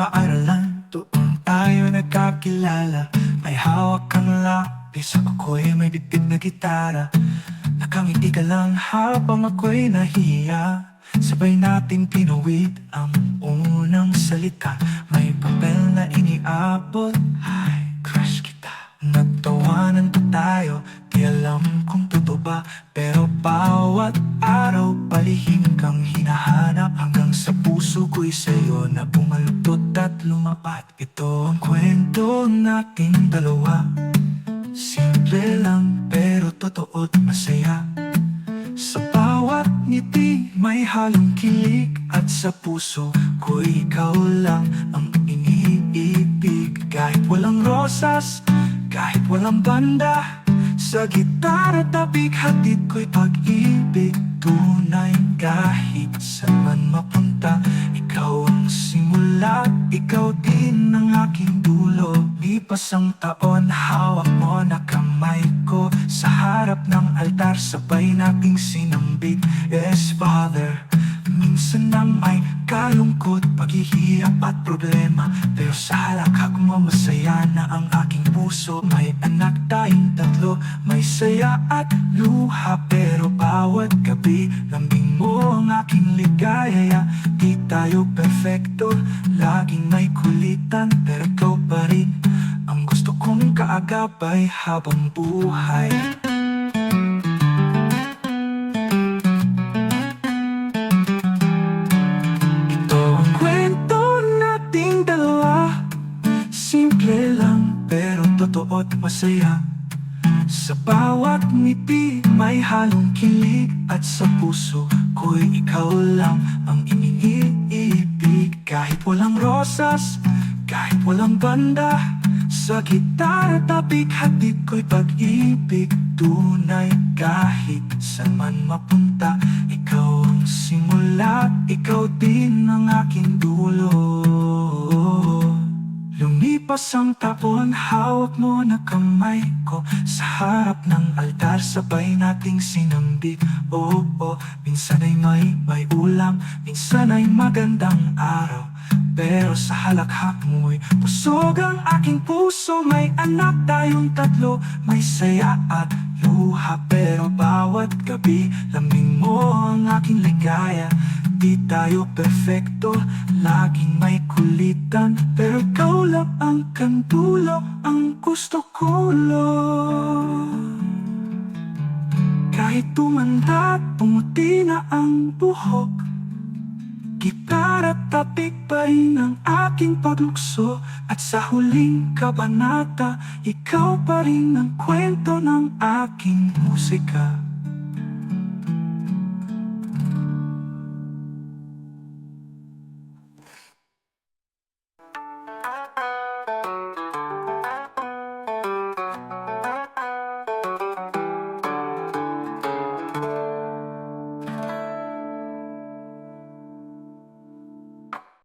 paaralan Doon tayo nagkakilala. May hawak kang lapis Ako'y may bitbit na gitara. Nakangiti ka lang habang ako'y nahiya. Sabay natin pinuwid ang unang salita. May papel na iniabot Ay, crush kita. Nagtawanan pa tayo Di alam kung totoo ba. Pero bawat araw Palihim kang hinahanap. Hanggang sa puso ko'y sa'yo na pumaltot lumapat. Ito ang kwento nating dalawa. Simple lang pero totoo't masaya. Sa bawat ngiti may halong kilig. At sa puso ko ikaw lang ang iniibig Kahit walang rosas, kahit walang banda Sa gitara tabig hatid ko'y pag-ibig. Tunay kahit saan man mapunta simula, ikaw din ang aking dulo. Lipas ang taon, hawak mo na kamay ko. Sa harap ng altar, sabay nating sinambit. Yes, Father Minsan na may kalungkot, paghihirap at problema. Pero sa halakhak mo masaya na ang aking puso. May anak tayong tatlo, may saya at luha. Pero bawat gabi, lambing mo ang aking ligaya. Di tayo perfecto, laging may kulitan Pero ikaw pa rin ang gusto kong kaagapay habang buhay. Ito ang kwento nating dalawa. Simple lang pero totoo't masaya. Sa bawat ngiti may halong kilig At sa puso ko'y ikaw lang ang iniibig Kahit walang rosas, kahit walang banda Sa gitara tabig hatid ko'y pag-ibig. Tunay kahit saan man mapunta Ikaw ang simula, ikaw din ang aking dulo Lumipas ang tapon, hawak mo na kamay ko. Sa harap ng altar, sabay nating sinambit Oo, oh, minsan ay may, may ulam Minsan ay magandang araw. Pero sa halakhak mo'y Pusog ang aking puso. May anak tayong tatlo May saya at luha. Pero bawat gabi Laming mo ang aking ligaya Di tayo perfecto, laging may kulitan. Pero ikaw lang ang kandulo, ang gusto ko Kahit tumanda pumuti na ang buhok Gitara tapik pa rin ang aking paglukso. At sa huling kabanata Ikaw pa rin ang kwento ng aking musika